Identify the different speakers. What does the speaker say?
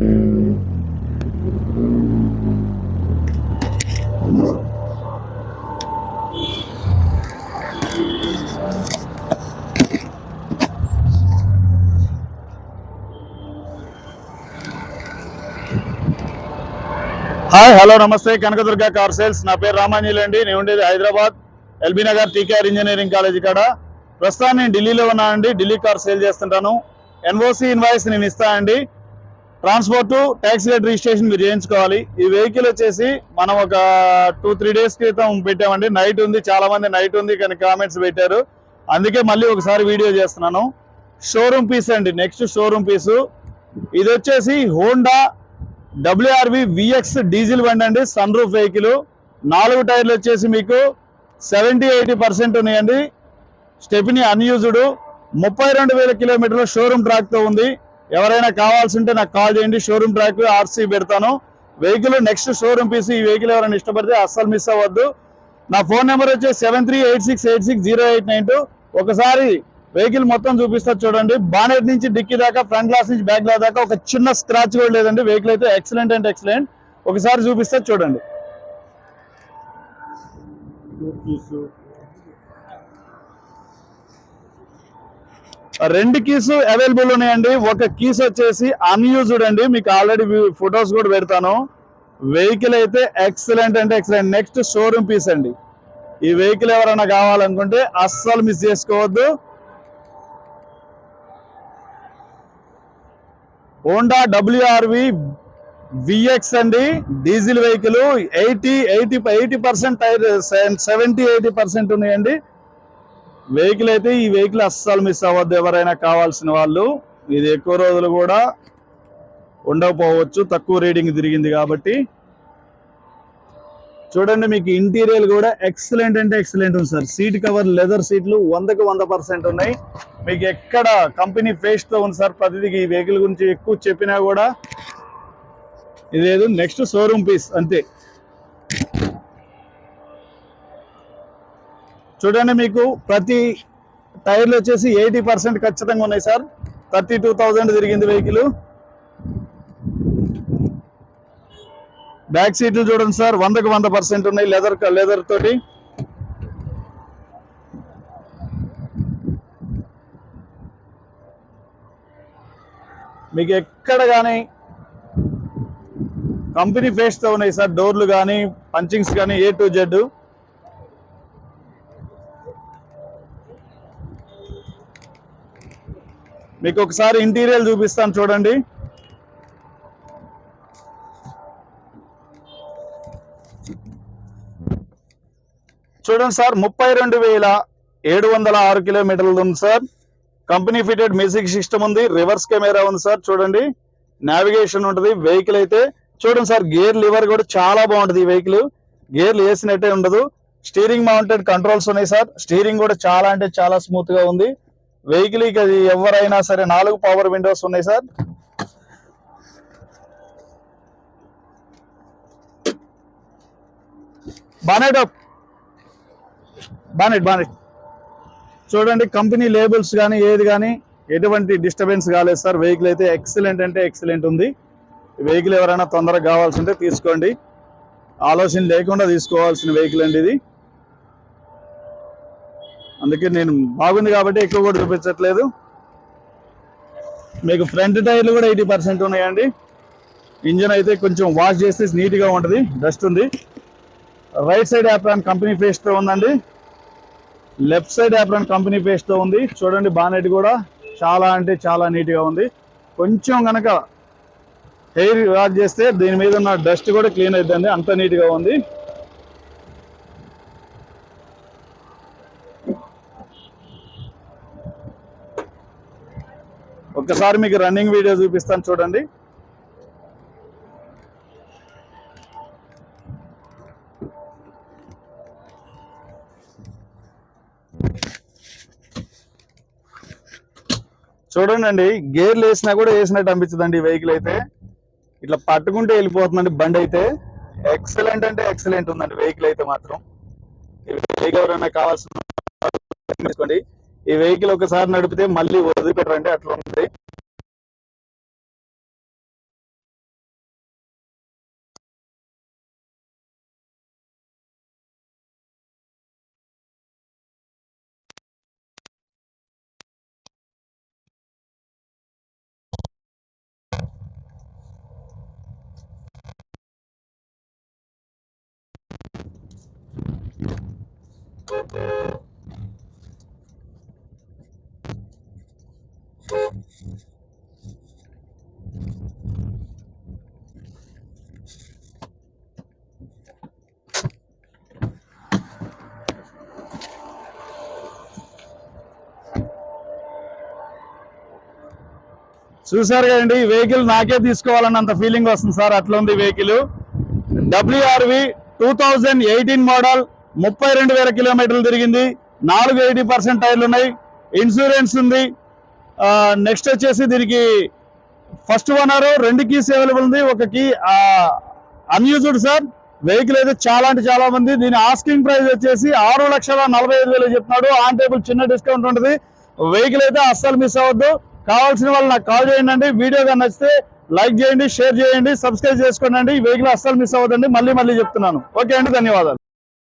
Speaker 1: Hi hello నమస్తే. Kanakadurga car sales. నా పేరు రామాంజలి అండి. నేను ఉండేది Hyderabad LB Nagar TKR engineering college కాడ. ప్రస్తుతం నేను ఢిల్లీలో ఉన్నానండి. ఢిల్లీ కార్ సేల్ చేస్తుంటాను. ఎన్ఓసి ఇన్వాయిస్ నేను ఇస్తానండి. ట్రాన్స్పోర్ట్ ట్యాక్స్ రేట్ రిజిస్ట్రేషన్ మీరు చేయించుకోవాలి. ఈ వెహికల్ వచ్చేసి మనం ఒక టూ త్రీ డేస్ క్రితం పెట్టామండి. నైట్ ఉంది చాలా మంది నైట్ ఉంది కానీ కామెంట్స్ పెట్టారు. అందుకే మళ్ళీ ఒకసారి వీడియో చేస్తున్నాను. షోరూమ్ పీస్ అండి నెక్స్ట్ షోరూమ్ పీసు ఇది వచ్చేసి హోండా డబ్ల్యూఆర్వి విఎక్స్ డీజిల్ బండి అండి సన్ రూఫ్ వెహికల్ నాలుగు టైర్లు వచ్చేసి మీకు సెవెంటీ ఎయిటీ పర్సెంట్ ఉన్నాయండి. స్టెపినీ అన్యూజ్డ్ ముప్పై రెండు వేల కిలోమీటర్ల షోరూమ్ ట్రాక్తో ఉంది. ఎవరైనా కావాల్సి ఉంటే నాకు కాల్ చేయండి. షోరూమ్ ట్రాక్ ఆర్సీ పెడతాను. వెహికల్ నెక్స్ట్ షోరూమ్ పీసీ ఈ వెహికల్ ఎవరైనా ఇష్టపడితే అస్సలు మిస్ అవ్వద్దు. నా ఫోన్ నెంబర్ వచ్చి seven three eight six eight six zero eight nine two ఒకసారి వెహికల్ మొత్తం చూపిస్తా చూడండి. బానెట్ నుంచి డిక్కీ దాకా ఫ్రంట్ గ్లాస్ నుంచి బ్యాక్ గ్లాస్ దాకా ఒక చిన్న స్క్రాచ్ కూడా లేదండి. వెహికల్ అయితే ఎక్సలెంట్ అండ్ ఎక్సలెంట్ ఒకసారి చూపిస్తా చూడండి. రెండు కీస్ అవైలబుల్ ఉన్నాయండి. ఒక కీస్ వచ్చేసి అన్యూజ్డ్ అండి. మీకు ఆల్రెడీ ఫొటోస్ కూడా పెడతాను. వెహికల్ అయితే ఎక్సలెంట్ అంటే ఎక్సలెంట్ నెక్స్ట్ షోరూమ్ పీస్ అండి. ఈ వెహికల్ ఎవరైనా కావాలనుకుంటే అస్సలు మిస్ చేసుకోవద్దు. హోండా డబ్ల్యూఆర్వి విఎక్స్ అండి. Diesel vehicle eighty eighty eighty percent tyre seventy eighty percent ఉన్నాయండి. వెహికల్ అయితే ఈ వెహికల్ అస్సలు మిస్ అవ్వద్దు. ఎవరైనా కావాల్సిన వాళ్ళు ఇది ఎక్కువ రోజులు కూడా ఉండకపోవచ్చు. తక్కువ రీడింగ్ తిరిగింది కాబట్టి. చూడండి మీకు ఇంటీరియర్ కూడా ఎక్సలెంట్ అంటే ఎక్సలెంట్ ఉంది సార్. సీట్ కవర్ లెదర్ సీట్లు వందకు వంద పర్సెంట్ ఉన్నాయి. మీకు ఎక్కడ కంపెనీ ఫేస్తో ఉంది సార్ ప్రతిదీ ఈ వెహికల్ గురించి ఎక్కువ చెప్పినా కూడా ఇదేదో నెక్స్ట్ షోరూమ్ పీస్ అంతే. చూడండి మీకు ప్రతి టైర్లు వచ్చేసి ఎయిటీ పర్సెంట్ ఖచ్చితంగా ఉన్నాయి సార్. థర్టీ టూ థౌజండ్ తిరిగింది వెహికల్. బ్యాక్ సీట్లు చూడండి సార్ వందకు వంద పర్సెంట్ ఉన్నాయి లెదర్ లెదర్ తోటి. మీకు ఎక్కడ కానీ కంపెనీ ఫేస్తో ఉన్నాయి సార్ డోర్లు కానీ పంచింగ్స్ కానీ ఏ టు జెడ్ మీకు ఒకసారి ఇంటీరియర్ చూపిస్తాను చూడండి. చూడండి సార్ ముప్పై రెండు వేల ఏడు వందల ఆరు కిలోమీటర్లు ఉంది sir. Company fitted music system ఉంది రివర్స్ కెమెరా ఉంది సార్ చూడండి. నావిగేషన్ ఉంటుంది వెహికల్ అయితే. చూడండి సార్ గేర్ లివర్ కూడా చాలా బాగుంటుంది ఈ వెహికల్. గేర్లు వేసినట్టే ఉండదు. స్టీరింగ్ మౌంటెడ్ కంట్రోల్స్ ఉన్నాయి సార్. స్టీరింగ్ కూడా చాలా అంటే చాలా స్మూత్గా ఉంది. వెహికల్ అది ఎవరైనా సరే నాలుగు పవర్ విండోస్ ఉన్నాయి sir. Bonnet up bonnet bonnet చూడండి కంపెనీ లేబుల్స్ కానీ ఏది కానీ ఎటువంటి డిస్టర్బెన్స్ కాలేదు సార్. వెహికల్ అయితే ఎక్సలెంట్ అంటే ఎక్సలెంట్ ఉంది. వెహికల్ ఎవరైనా తొందరగా కావాల్సి ఉంటే తీసుకోండి. ఆలోచన లేకుండా తీసుకోవాల్సిన వెహికల్ అండి ఇది. అందుకే నేను బాగుంది కాబట్టి ఎక్కువ కూడా చూపించట్లేదు. మీకు ఫ్రంట్ టైర్లు కూడా ఎయిటీ పర్సెంట్ ఉన్నాయండి. ఇంజన్ అయితే కొంచెం వాష్ చేస్తే నీట్గా ఉంటుంది డస్ట్ ఉంది. రైట్ సైడ్ యాప్రాన్ కంపెనీ ఫేస్తో ఉందండి. లెఫ్ట్ సైడ్ యాప్రాన్ కంపెనీ పేస్ట్తో ఉంది. చూడండి బానెట్ కూడా చాలా అంటే చాలా నీట్గా ఉంది. కొంచెం కనుక హెయిర్ వాష్ చేస్తే దీని మీద ఉన్న డస్ట్ కూడా క్లీన్ అవుతుంది అంత నీట్గా ఉంది. ఒకసారి మీకు రన్నింగ్ వీడియో చూపిస్తాను చూడండి. చూడండి గేర్లు వేసినా కూడా వేసినట్టు అనిపించదండి ఈ వెహికల్ అయితే. ఇట్లా పట్టుకుంటే వెళ్ళిపోతుందండి బండి అయితే. ఎక్సలెంట్ అంటే ఎక్సలెంట్ ఉందండి వెహికల్ అయితే మాత్రం. ఈ వెహికల్ ఎవరైనా కావాల్సిన ఈ వెహికల్ ఒకసారి నడిపితే మళ్ళీ వదిలిపెట్టరండి అట్లా ఉంది. చూసారు కదండి ఈ వెహికల్ నాకే తీసుకోవాలన్నంత ఫీలింగ్ వస్తుంది సార్. అట్లా ఉంది vehicle WRV two thousand eighteen model ముప్పై రెండు వేల కిలోమీటర్లు తిరిగింది. నాలుగు ఎయిటీ పర్సెంట్ టైర్లు ఉన్నాయి. ఇన్సూరెన్స్ ఉంది. నెక్స్ట్ వచ్చేసి దీనికి ఫస్ట్ ఓనర్ రెండు కీస్ అవైలబుల్ ఉంది. ఒక కీ అన్యూజ్డ్ సార్. వెహికల్ అయితే చాలా అంటే చాలా మంది. దీని ఆస్కింగ్ ప్రైస్ వచ్చేసి ఆరు లక్షల నలభై ఐదు వేలు చెప్తున్నాడు. ఆన్ టేబుల్ చిన్న డిస్కౌంట్ ఉంటుంది. వెహికల్ అయితే అస్సలు మిస్ అవ్వద్దు. కావాల్సిన వాళ్ళు నాకు కాల్ చేయండి వీడియో కానీ నచ్చితే లైక్ చేయండి షేర్ చేయండి సబ్స్క్రైబ్ చేసుకోండి ఈ వెహికల్ అస్సలు మిస్ అవ్వదండి మళ్ళీ మళ్ళీ చెప్తున్నాను. ఓకే అండి ధన్యవాదాలు.